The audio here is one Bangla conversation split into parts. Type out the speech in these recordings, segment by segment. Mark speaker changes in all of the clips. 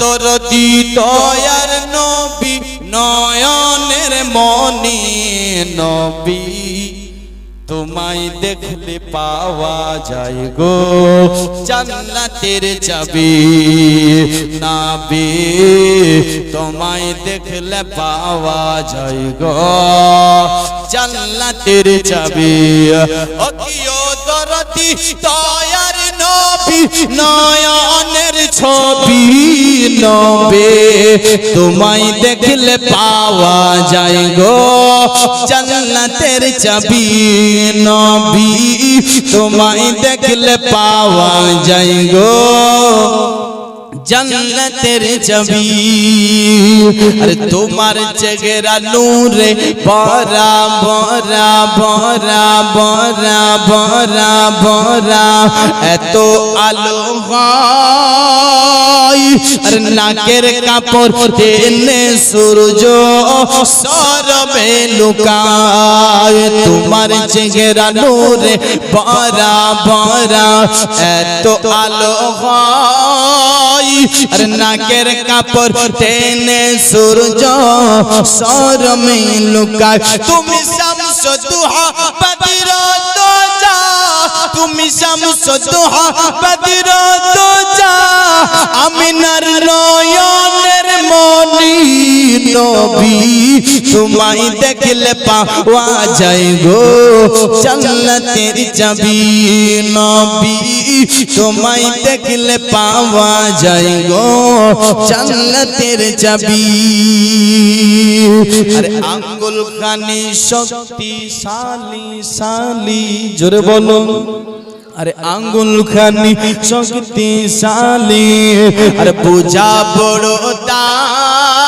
Speaker 1: তোর দিতয়ার নবী, নয়নের মনি নবী। তোমায় দেখলে পাওয়া যায় গো, জান্নাতের চাবি। নাবি, তোমায় দেখলে পাওয়া যায় গো, জান্নাতের চাবি। অকিও দরদি তয়ার নবী নয়নের ছবি নবে তোমায় দেখলে পাওয়া যায় গো জান্নাতের চাবি নবী তোমায় দেখলে পাওয়া যায় গো জান্নাতের চাবি আরে তোমার চেহারা নূরে বরা বরা বরা বরা বরা বরা এত আলো আর নাকের কাপড় টেনে সূর্য সরবে লুকায়। তোমার চেহারা নূরে বরা বরা এত আলো হয় আর নাকের কাপড় টেনে সূর্য সরমে লুকায়। তুমি শামস দুহা বদির দোজা তুমি শামস দুহা বদির দোজা আমিনার নয়নের মনি নবী, তোমায় দেখলে পাওয়া যায় গো। জান্নাতের চাবি নবী, তোমায় দেখলে পাওয়া যায় গো। জান্নাতের চাবি। আরে আঙ্গুল খানি শক্তিশালী, শালী, জোরে বলো আরে আঙ্গুল খানি শক্তিশালী, আরে পূজা বড় তাই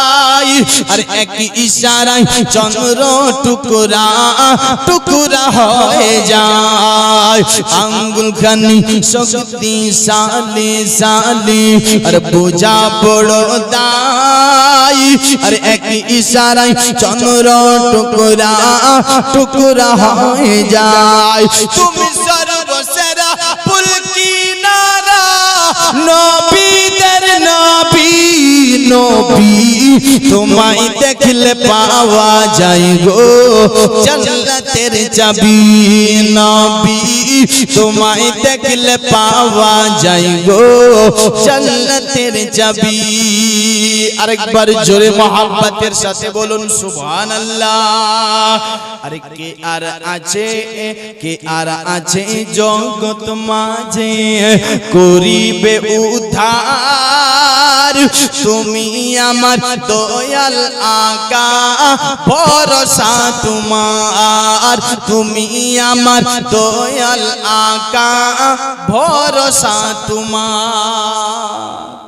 Speaker 1: আর এক ইশারায় চন্দ্র টুকরা টুকরা হয়ে যায়। আঙ্গুল খানি শক্তিশালী, শালী, আর পূজা বড় আর একই ইশারায় চন্দ্র টুকরা টুকরা হয়ে যায়। তুমি সর্বসেরা পুলকিনারা নবীদের নবী নবী তোমায় দেখলে পাওয়া যায় গো জান্নাতের চাবি নবী তোমায় দেখলে পাওয়া যায় গো জান্নাতের চাবি আরেকবার জোরে মহাব্বতের সাথে বলুন সুবহানাল্লাহ। আরে কে আর আছে? কে আর আছে জগৎ মাঝে? করিবে উদ্ধার। তুমি আমার দয়াল আকা ভরসা তোমার। তুমি আমার দয়াল আকা ভরসা তোমার।